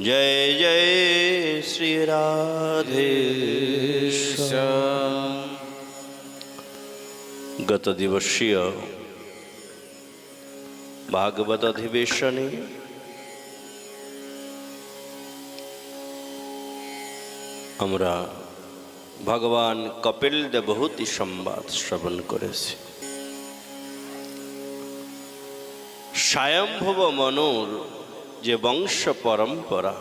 জয় জয় শ্রী রাধে গত দিবসীয় ভাগবত অধিবেশনে আমরা ভগবান কপিল দেবহূতি সংবাদ শ্রবণ করেছি স্বয়ম্ভব মনুর যে বংশ পরম্পরা।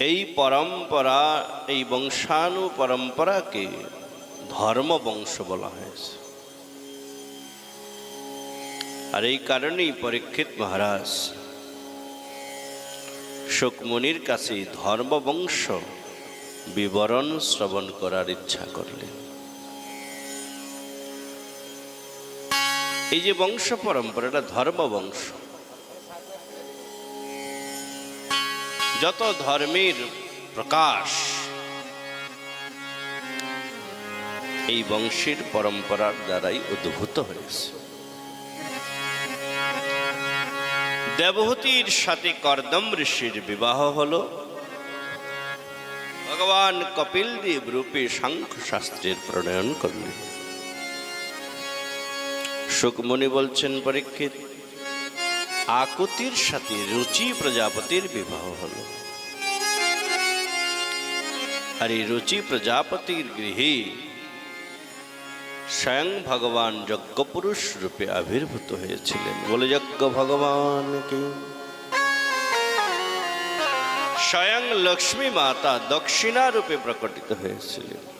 এই পরম্পরা, এই বংশানু পরম্পরাকে ধর্ম বংশ বলা হয়েছে। আর এই কারণেই পরীক্ষিত মহারাজ শোকমনির কাছে ধর্মবংশ বিবরণ শ্রবণ করার ইচ্ছা করলেন। এই যে বংশ পরম্পরা, এটা ধর্ম বংশ। যত ধর্মের প্রকাশ, এই বংশের পরম্পরার দ্বারাই উদ্ভূত হয়েছে। দেবহূতির সাথে কর্দম ঋষির বিবাহ হলো। ভগবান কপিল দেব রূপে সাংখ্য শাস্ত্রের প্রণয়ন করলেন। সুকমণি বলছেন পরীক্ষিত, আকুতির সাথে রুচি প্রজাপতির বিবাহ হলো। আর এই রুচি প্রজাপতির গৃহে স্বয়ং ভগবান যজ্ঞপুরুষ রূপে আবির্ভূত হয়েছিলেন। বলে যজ্ঞ ভগবান কি? স্বয়ং লক্ষ্মী মাতা দক্ষিণা রূপে প্রকটিত হয়েছিলেন।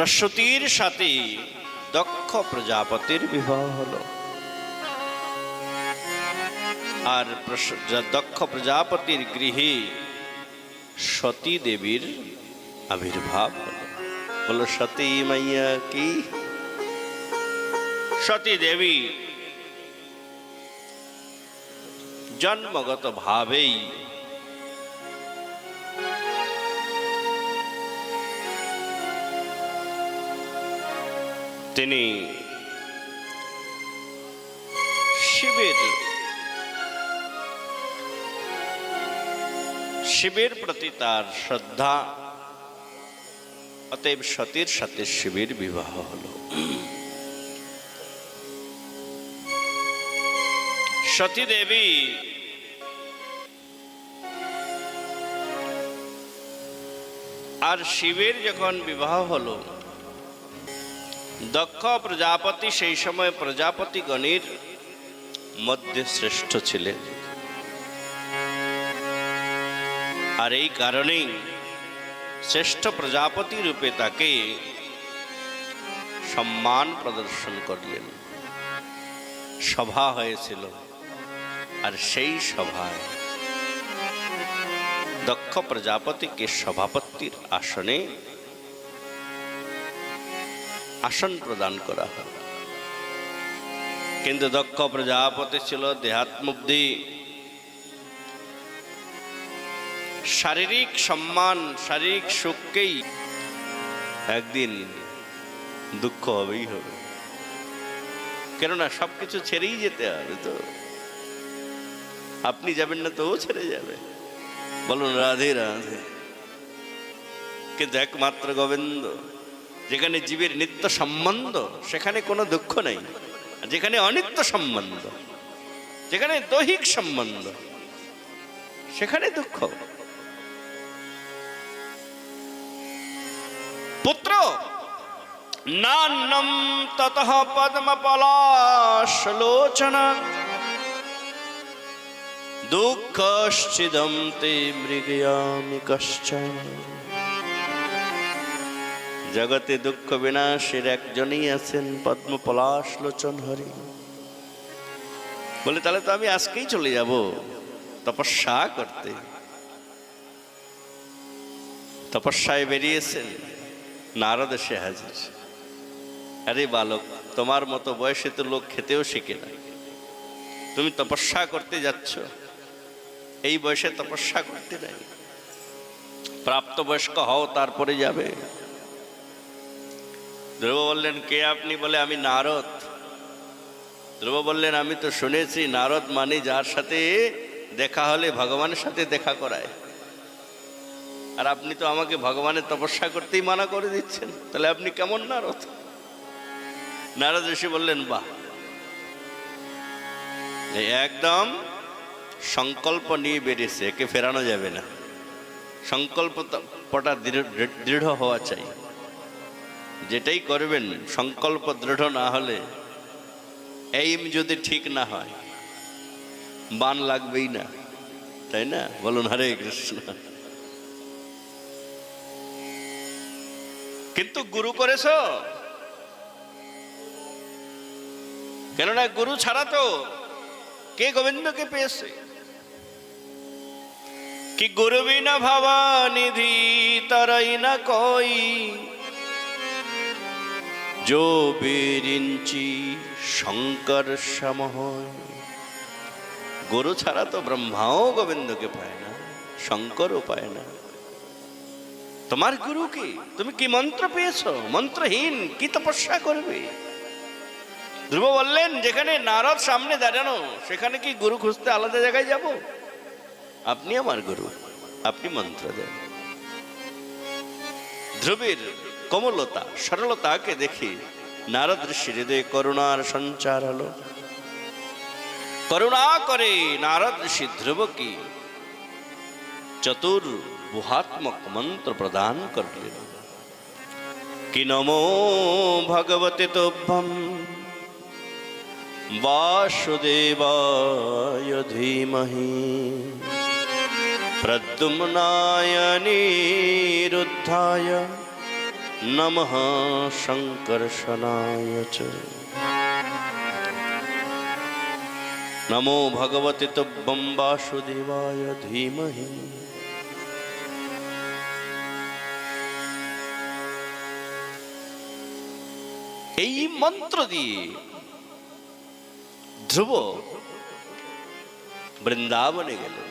প্রসূতির সাথে দক্ষ প্রজাপতির বিবাহ হলো। আর দক্ষ প্রজাপতির গৃহে সতী দেবীর আবির্ভাব হলো। বলো, সতী মাইয়া কি? সতী দেবী জন্মগত ভাবেই তিনি শিবের শিবের প্রতি তার শ্রদ্ধা, অতএব সতীর সাথে শিবের বিবাহ হল। সতী দেবী আর শিবের যখন বিবাহ হলো দক্ষ প্রজাপতি, সেই সময় প্রজাপতিগণের মধ্যে শ্রেষ্ঠ ছিলেন। আর এই কারণেই শ্রেষ্ঠ প্রজাপতি রূপে তাকে সম্মান প্রদর্শন করলেন। সভা হয়েছিল, আর সেই সভায় দক্ষ প্রজাপতিকে সভাপতির আসনে আসন প্রদান করা হয়। কিন্তু দক্ষ প্রজাপতি ছিল দেহাত্মুব্ধি। শারীরিক সম্মান, শারীরিক সুখকেই একদিন দুঃখ হবেই হবে। কেননা সবকিছু ছেড়েই যেতে হবে তো। আপনি যাবেন না তো ও ছেড়ে যাবে। বলুন রাধে রাধে। কিন্তু একমাত্র গোবিন্দ যেখানে জীবের নিত্য সম্বন্ধ, সেখানে কোনো দুঃখ নেই। যেখানে অনিত্য সম্বন্ধ, যেখানে দৈহিক সম্বন্ধ, সেখানে দুঃখ। পুত্র, নান্নম ততঃ পদ্মপলাশলোচন। দুঃখশ্চিদম তে মৃগয়ামি কশ্চন। জগতে দুঃখ বিনাশের একজনই আছেন পদ্ম পলাশ লোচন হরি। বলে, তাহলে তো আমি আজকেই চলে যাব তপস্যা করতে। তপস্যায় বেরিয়েছেন, নারদ এসে হাজির। আরে বালক, তোমার মতো বয়সে তো লোক খেতেও শিখে না। তুমি তপস্যা করতে যাচ্ছ। এই বয়সে তপস্যা করতে নাই। প্রাপ্তবয়স্ক হও, তারপরে যাবে। ধ্রুব বললেন, কে আপনি? বলে, আমি নারদ। ধ্রুব বললেন, আমি তো শুনেছি, নারদ মানে যার সাথে দেখা হলে ভগবানের সাথে দেখা করায়। আর আপনি তো আমাকে ভগবানের তপস্যা করতেই মানা করে দিচ্ছেন। তাহলে আপনি কেমন নারদ? নারদ ঋষি বললেন, বাহ! একদম সংকল্প নিয়ে বেরিয়েছে, একে ফেরানো যাবে না। সংকল্পটা দৃঢ়- দৃঢ় হওয়া চাই। যেটাই করবেন, সংকল্প দৃঢ় না হলে এইম যদি ঠিক না হয় বান লাগবেই না, তাই না? বলুন হরে কৃষ্ণ। কিন্তু গুরু করেছ? কেননা গুরু ছাড়া তো কে গোবিন্দকে পেয়েছে? কি গুরু বিনা ভাবা তারাই না কই जो বিরিঞ্চি শঙ্কর সমহ গুরু ছাড়া তো ব্রহ্মাও গোবিন্দকে পায় না শঙ্করও পায় না তোমার গুরু কি তুমি কি মন্ত্র পেয়েছ মন্ত্রহীন কি তপস্যা করবে ধ্রুব বললেন যেখানে নারদ সামনে দাঁড়ানো সেখানে কি গুরু খুঁজতে আলাদা জায়গায় যাব আপনি আমার গুরু আপনি মন্ত্র দেন ধ্রুবের কমলতা, সরলতাকে দেখে নারদ ঋষির হৃদয়ে করুণার সঞ্চার হলো। করুণা করে নারদ ঋষি ধ্রুবকে চতুর বুহাত্মক মন্ত্র প্রদান করলেন। কি নমো ভগবতে তোভ্যম বাসুদেবায় ধীমহি। প্রদ্যুম্নায় নিরুদ্ধায় নমঃ শঙ্কর্ষণায় চ নমো ভগবতে তব্বম বাসুদেবায় ধীমহি এই মন্ত্র দিয়ে ধ্রুব বৃন্দাবনে গেলেন,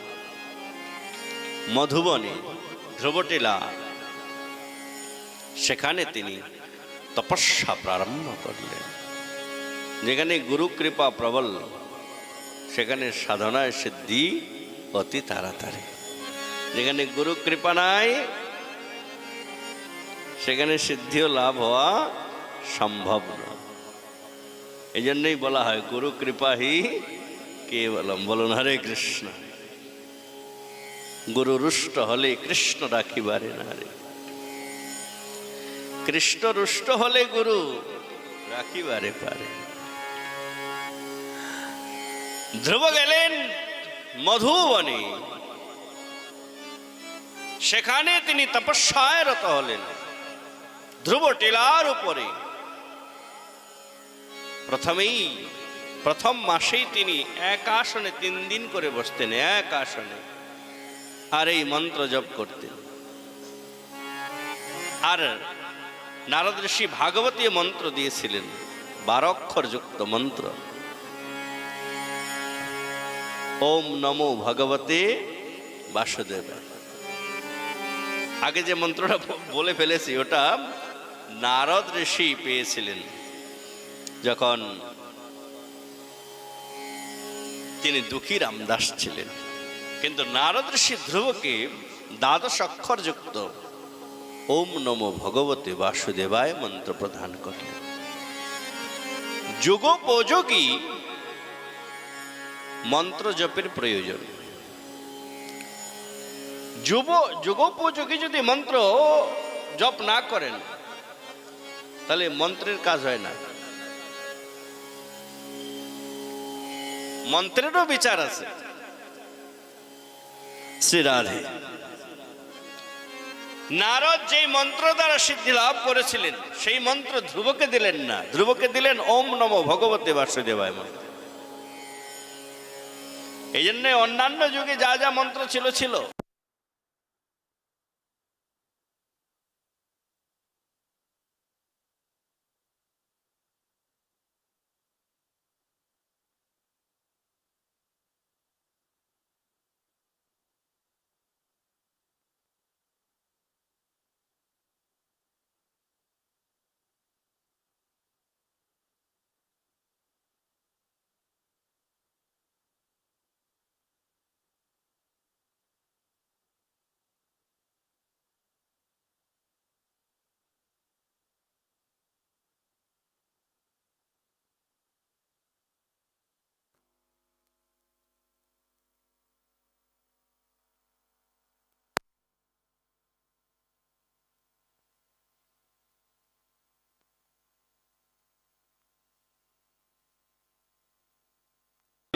মধুবনে, ধ্রুবটিলা। সেখানে তিনি তপস্যা প্রারম্ভ করলেন। যেখানে গুরু কৃপা প্রবল, সেখানে সাধনায় সিদ্ধি অতি তাড়াতাড়ি। যেখানে গুরু কৃপা নাই, সেখানে সিদ্ধিও লাভ হওয়া সম্ভব না এই জন্যই বলা হয়, গুরু কৃপা কৃপাহি কেবলম। বলুন, হরে কৃষ্ণ। গুরু রুষ্ট হলে কৃষ্ণ রাখিবারে না রে কৃষ্ণ রুষ্ট হলে গুরু রাখিবারে পারে। ধ্রুব গেলেন মধুবনে। সেখানে তিনি তপস্যায় রত হলেন। ধ্রুব টিলার উপরে। প্রথমেই, প্রথম মাসেই তিনি এক আসনে তিন দিন করে বসতেন, এক আসনে। আর এই মন্ত্র জপ করতেন। আর নারদ ঋষি ভাগবতী মন্ত্র দিয়েছিলেন বারক্ষর যুক্ত মন্ত্র। ওম নমো ভগবতে বাসুদেব আগে যে মন্ত্রটা বলে ফেলেছি, ওটা নারদ ঋষি পেয়েছিলেন। যখন তিনি দুঃখী রামদাস ছিলেন, কিন্তু নারদ ঋষি ধ্রুবকে দ্বাদশ অক্ষর যুক্ত ওম নমো ভগবতে বাসুদেবায় মন্ত্র প্রদান করলেন যুগোপযোগী মন্ত্র জপের প্রয়োজন। যুব, যুগোপযোগী যদি মন্ত্র জপ না করেন, তাহলে মন্ত্রের কাজ হয় না। মন্ত্রেরও বিচার আছে। শ্রী রাধে। নারদ যেই মন্ত্র দ্বারা সিদ্ধি লাভ করেছিলেন, সেই মন্ত্র ধ্রুবকে দিলেন না। ধ্রুবকে দিলেন, ওম নম ভগবতী বাসুদেবায় মন্ত্র। এই জন্য অন্যান্য যুগে যা যা মন্ত্র ছিল ছিল।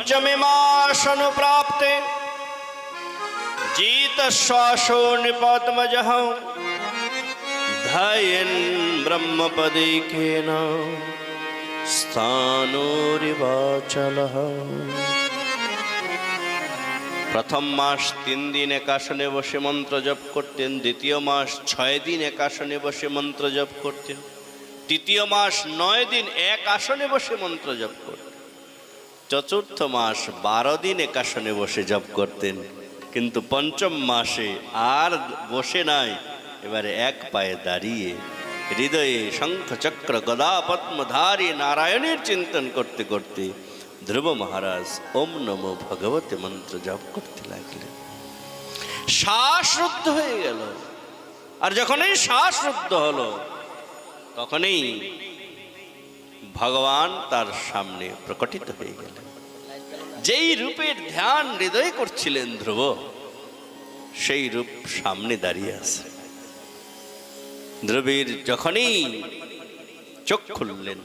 পঞ্চমে মাসন প্রাপ্তে। জিত শ্বাসো নিপদ্মজ ধায়ন ব্রহ্মপদেকেন স্থানোরিবাচল প্রথম মাস তিন দিন একাশনে বসে মন্ত্র জপ করতেন। দ্বিতীয় মাস ছয় দিন একাশনে বসে মন্ত্র জপ করতেন। তৃতীয় মাস নয় দিন এক আসনে বসে মন্ত্র জপ করতেন। চতুর্থ মাস বারো দিন একাশনে বসে জপ করতেন। কিন্তু পঞ্চম মাসে আর বসে নাই, এবারে এক পায়ে দাঁড়িয়ে হৃদয়ে শঙ্খ চক্র গদা পদ্মধারী নারায়ণের চিন্তন করতে করতে ধ্রুব মহারাজ ওম নমো ভগবতে মন্ত্র জপ করতে লাগলেন। শ্বাসরুদ্ধ হয়ে গেল। আর যখনই শ্বাসরুদ্ধ হলো, তখনই ভগবান তার সামনে প্রকটিত হয়ে গেলেন। যেই রূপের ধ্যান হৃদয় করছিলেন ধ্রুব, সেই রূপ সামনে দাঁড়িয়ে আছে। ধ্রুবীর যখনই চোখ খুললেন,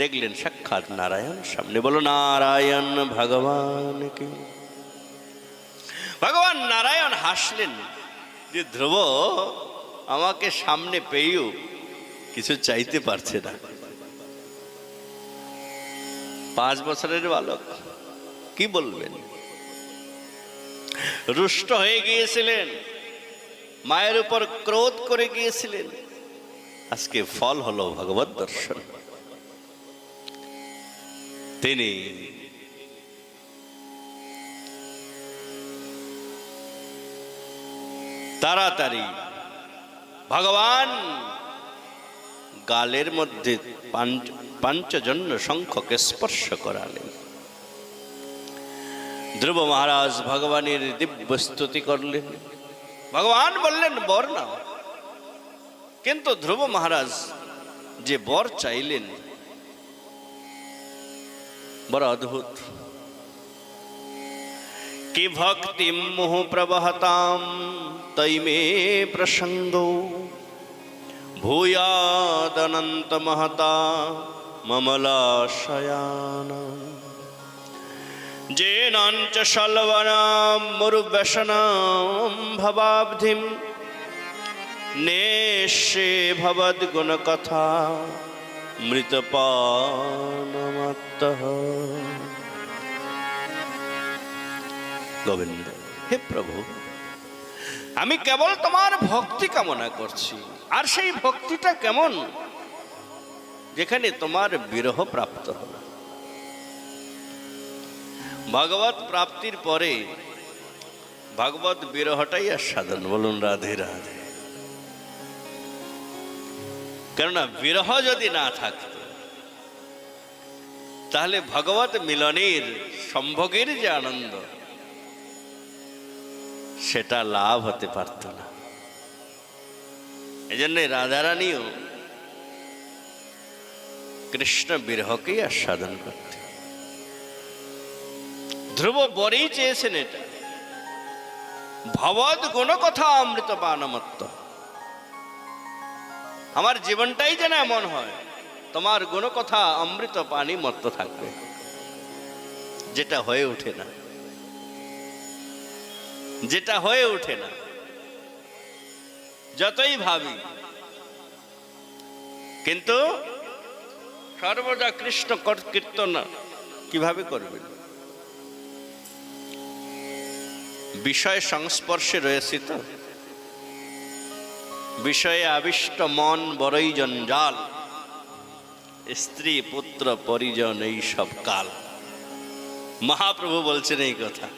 দেখলেন সাক্ষাৎ নারায়ণ, সামনে বলো, নারায়ণ ভগবান কি ভগবান নারায়ণ হাসলেন যে, ধ্রুব, আমাকে সামনে পেয়েও কিছু চাইতে পারছে না। পাঁচ বছরের বালক। কি বলবেন? রুষ্ট হয়ে গিয়েছিলেন। মায়ের উপর ক্রোধ করে গিয়েছিলেন। আজকে ফল হলো ভগবত দর্শন। তিনি তাড়াতাড়ি ভগবান গালের মধ্যে পাঞ্চজন্য শঙ্খকে স্পর্শ করালেন। ধ্রুব মহারাজ ভগবানের দিব্য স্তুতি করলেন। ভগবান বললেন, বর না কিন্তু ধ্রুব মহারাজ যে বর চাইলেন, বড় অদ্ভুত। কি ভক্তি মোহ প্রবহতাম তৈমে প্রসঙ্গ। ভূয়াদনন্ত মহতা মমলাশয়ানা যেনাঞ্চ সলবনাম মরুব্যসনাম ভবাব্ধিম নেশে ভবদ্গুণ কথা মৃতপানমত্ত গোবিন্দ হে প্রভু আমি কেবল তোমার ভক্তি কামনা করছি। আর সেই ভক্তিটা কেমন? যেখানে তোমার বিরহ প্রাপ্ত হবে ভগবত প্রাপ্তির পরে ভগবত বিরহটাই আর সাধন বলুন, রাধে রাধে। কেননা বিরহ যদি না থাকত, তাহলে ভগবত মিলনের সম্ভোগের যে আনন্দ, সেটা লাভ হতে পারত না। এই জন্য রাধারানীও কৃষ্ণ বিরহকেই আস্বাদন করতে ধ্রুব বরেই চেয়েছেন এটা। ভবদ কোন কথা অমৃত পানমত্ত আমার জীবনটাই যেন এমন হয়, তোমার গুণ কথা অমৃত পানি মত্ত থাকবে, যেটা হয়ে ওঠে না। যেটা হয়ে ওঠে না। যতই ভাবি, কিন্তু সর্বদা কৃষ্ণ কর- কীর্তন কীভাবে করবেন? বিষয় সংস্পর্শে রয়েছে তো? বিষয়ে আবিষ্ট মন বড়ই জঞ্জাল। স্ত্রী, পুত্র, পরিজন, এই সব কাল। মহাপ্রভু বলছেন এই কথা।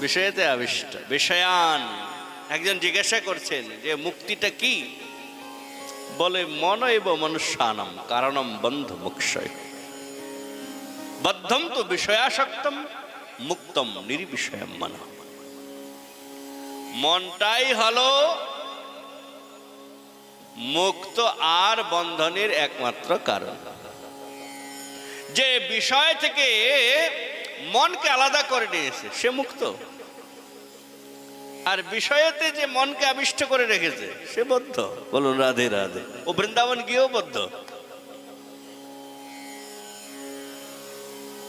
বিষয়েতে আবিষ্ট, বিষয়ান। একজন জিজ্ঞাসা করছেন যে, মুক্তিটা কি? বলে মন এব মনুষ্যানম কারণম বন্ধ মুক্ষয়। বদ্ধম তো বিষয়াসক্তম, মুক্তম নির্বিষয়ম মন। মনটাই হলো মুক্ত আর বন্ধনের একমাত্র কারণ। যে বিষয় থেকে মনকে আলাদা করে নিয়েছে, সে মুক্ত। আর বিষয়েতে যে মনকে আবিষ্ট করে রেখেছে সে বদ্ধ। বলুন রাধে রাধে। ও বৃন্দাবন গিয়েও বদ্ধ।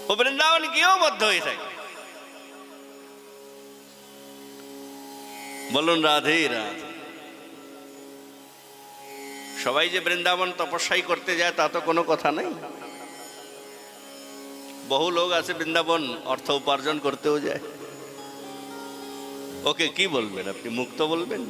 ও বৃন্দাবন গিয়েও বদ্ধ হয়ে থাকে। বলুন রাধে রাধে। সবাই যে বৃন্দাবন তপস্যাই করতে যায় তা তো কোনো কথা নেই। বহু লোক আছে বৃন্দাবন অর্থ উপার্জন করতেও যায়। ওকে কি বলবেন? আপনি মুক্ত বলবেন?